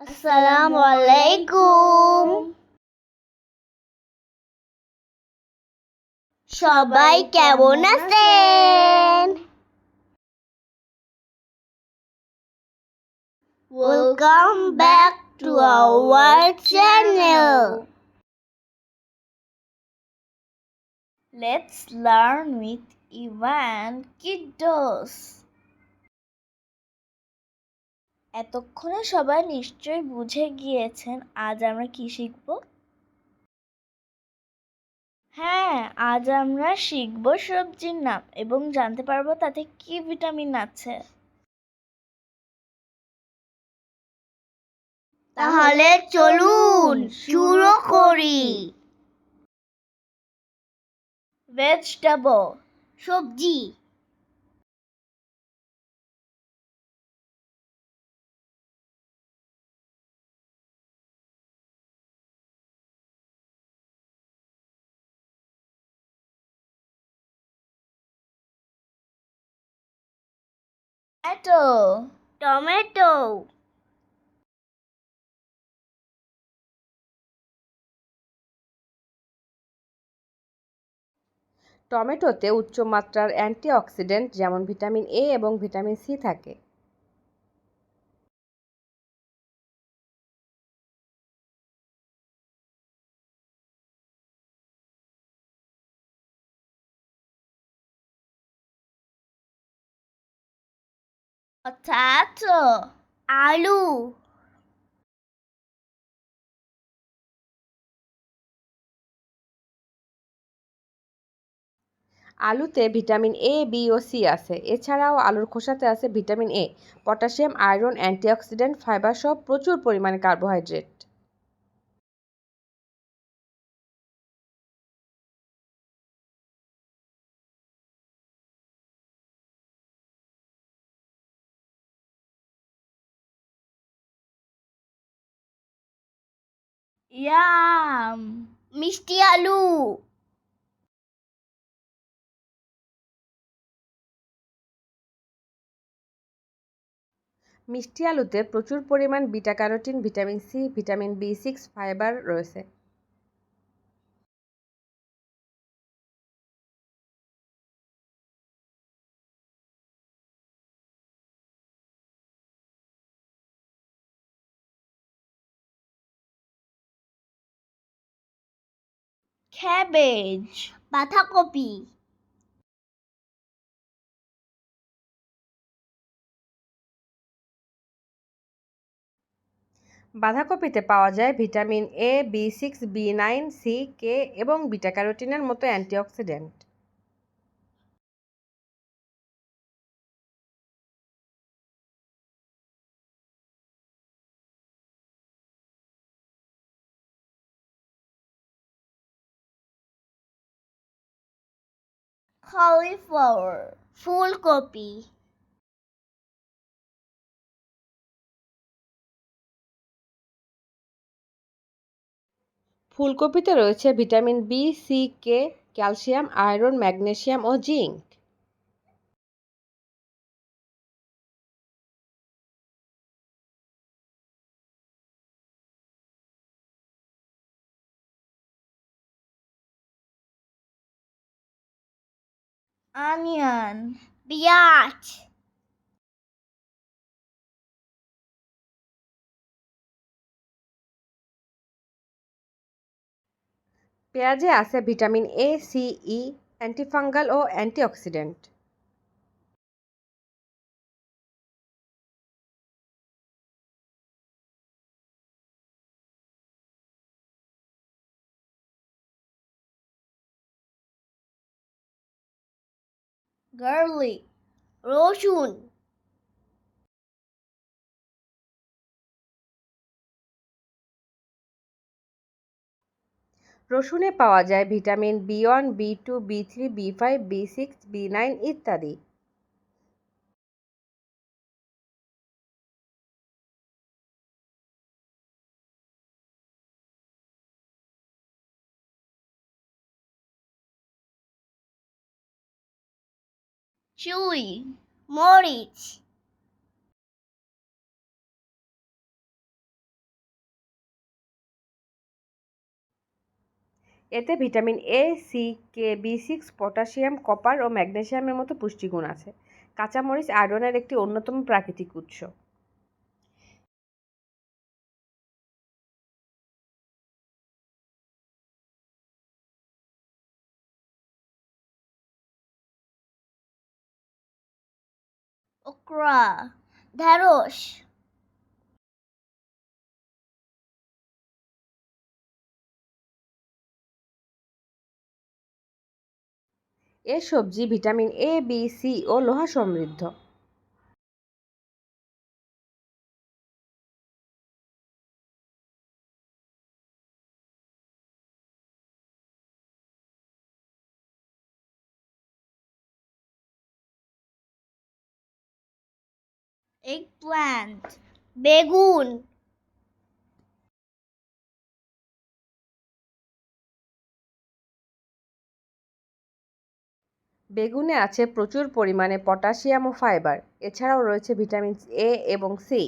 আসসালামু আলাইকুম সবাই কেমন আছেন welcome back to our channel let's learn with Evan kiddos এতক্ষণে সবাই নিশ্চয়ই বুঝে গিয়েছেন আজ আমরা কি শিখব? হ্যাঁ আজ আমরা শিখব সবজির নাম এবং জানতে পারব তাতে কি ভিটামিন আছে। তাহলে চলুন শুরু করি। ভেজিটেবল, সবজি। টমেটো টমেটো টমেটোতে উচ্চমাত্রার অ্যান্টিঅক্সিডেন্ট যেমন ভিটামিন এ এবং ভিটামিন সি থাকে। পটাটো আলু আলুতে ভিটামিন এ বি ও সি আছে। এছাড়াও আলুর খোসাতে আছে vitamin A potassium, iron, antioxidant, fibre সহ প্রচুর পরিমাণে কার্বোহাইড্রেট। ইয়াম মিষ্টি আলু মিষ্টি আলুতে প্রচুর পরিমাণ beta carotene vitamin C vitamin B six fibre রয়েছে। ক্যাবেজ বাঁধাকপি। বাঁধাকপিতে পাওয়া যায় vitamin A B six B nine C K এবং বিটা ক্যারোটিনের মতো অ্যান্টিঅক্সিডেন্ট। Cauliflower. ফুলকপি। ফুলকপিতে রয়েছে vitamin B C K calcium iron magnesium ও জিঙ্ক অনিয়ন biatch, পেঁয়াজে আছে vitamin A C E antifungal O antioxidant garlic রসুন. রসুনে পাওয়া যায় vitamin B one, B two, B three, B five, B six, B nine ইত্যাদি। চুই মরিচ এতে vitamin A C K B six potassium, copper ও ম্যাগনেশিয়ামের মতো পুষ্টিগুণ আছে। কাঁচামরিচ আয়রনের একটি অন্যতম প্রাকৃতিক উৎস। ওকরা ঢ্যাঁড়স এ সবজি ভিটামিন এ বি সি ও লোহা সমৃদ্ধ। এগপ্ল্যান্ট বেগুন। বেগুনে আছে প্রচুর পরিমাণে পটাশিয়াম ও ফাইবার। এছাড়াও রয়েছে ভিটামিন এ এবং সি।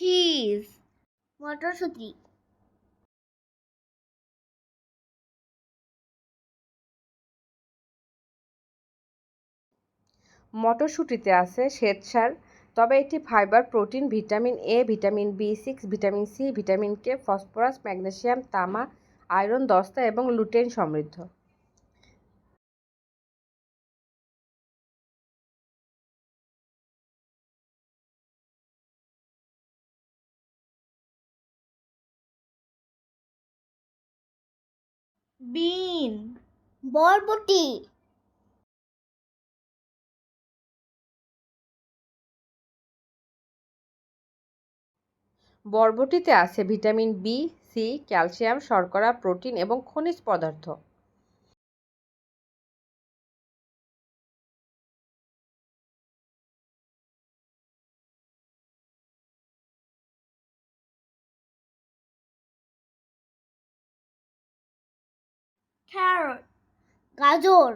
ফিস মটরশুঁটি মটরশুঁটিতে আছে শ্বেতসার, তবে এটি fibre, protein, vitamin A vitamin B six vitamin C vitamin K phosphorus, magnesium, তামা, আয়রন, দস্তা এবং লুটেন সমৃদ্ধ। বিন বরবটি। বরবটিতে আছে ভিটামিন বি সি ক্যালসিয়াম শর্করা প্রোটিন এবং খনিজ পদার্থ। গাজর।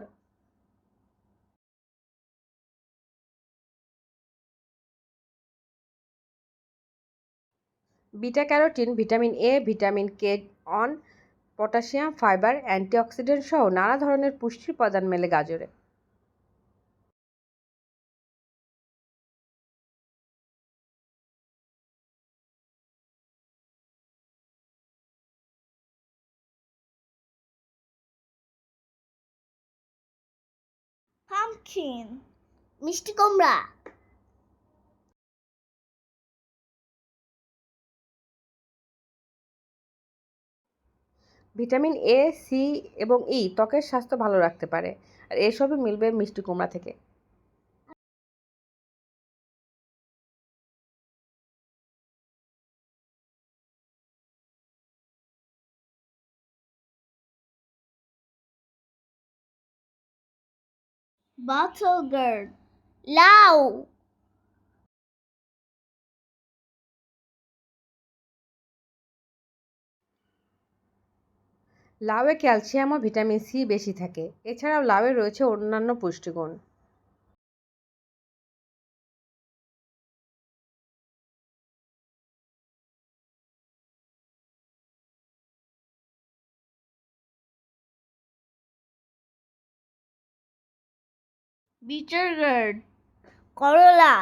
Beta carotene vitamin A vitamin K on potassium, fibre, antioxidant সহ নানা ধরনের পুষ্টি উপাদান মেলে গাজরে। পামকিন মিষ্টি কুমড়া। ভিটামিন এ, সি এবং ই ত্বকের স্বাস্থ্য ভালো রাখতে পারে। আর এসবই মিলবে মিষ্টি কুমড়া থেকে। Bottle girl. লাউ লাউয়ে ক্যালসিয়াম ও ভিটামিন সি বেশি থাকে। এছাড়াও লাউয়ে রয়েছে অন্যান্য পুষ্টিগুণ। বিটার গার্ড করলা,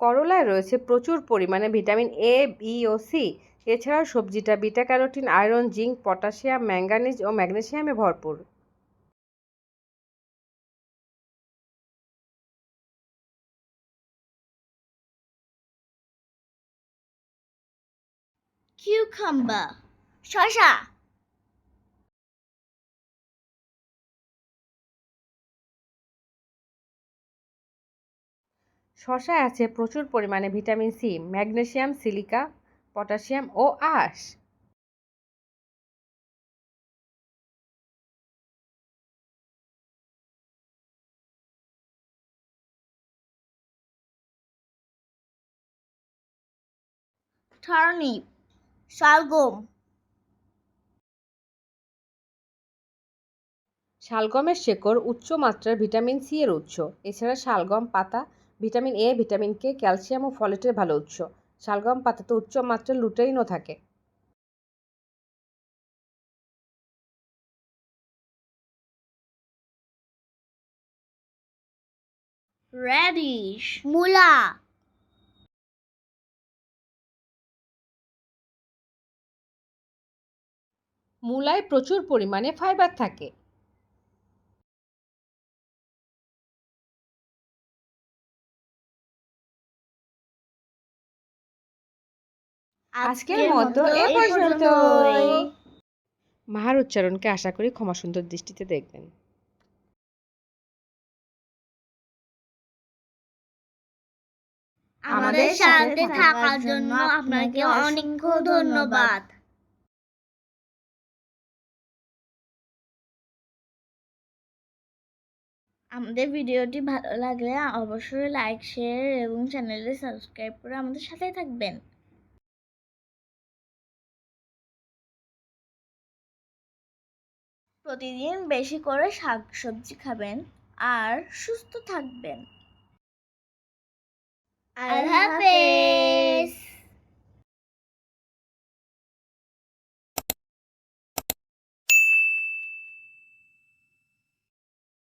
করলায় রয়েছে প্রচুর পরিমাণে ভিটামিন এ বি ও সি এছাড়াও সবজিটা, beta, carotene, iron, zinc, potassium, manganese ও ম্যাগনেশিয়ামে ভরপুর। cucumber. শসা শশায় আছে প্রচুর পরিমাণে vitamin C magnesium silica potassium ও আঁশ। turnip শালগম। শালগমের শেকড় উচ্চ মাত্রার ভিটামিন সি এর উৎস। এছাড়া শালগম পাতা vitamin A vitamin K calcium ও ফলেটের ভালো উৎস। শালগম পাতাতে উচ্চ মাত্রার লুটেইনও থাকে। রেডিশ মূলা। মূলায় প্রচুর পরিমাণে ফাইবার থাকে। আজকের মতো এ পর্যন্তই। মাহার উচ্চারণকে আশা করি ক্ষমা সুন্দর দৃষ্টিতে দেখবেন। আমাদের সাথে থাকার জন্য আপনাকে অসংখ্য ধন্যবাদ। আমাদের ভিডিওটি ভালো লাগলে অবশ্যই লাইক শেয়ার এবং চ্যানেলে সাবস্ক্রাইব করে আমাদের সাথে থাকবেন। প্রতিদিন বেশি করে শাক সবজি খাবেন আর সুস্থ থাকবেন। আল্লাহ হাফেজ।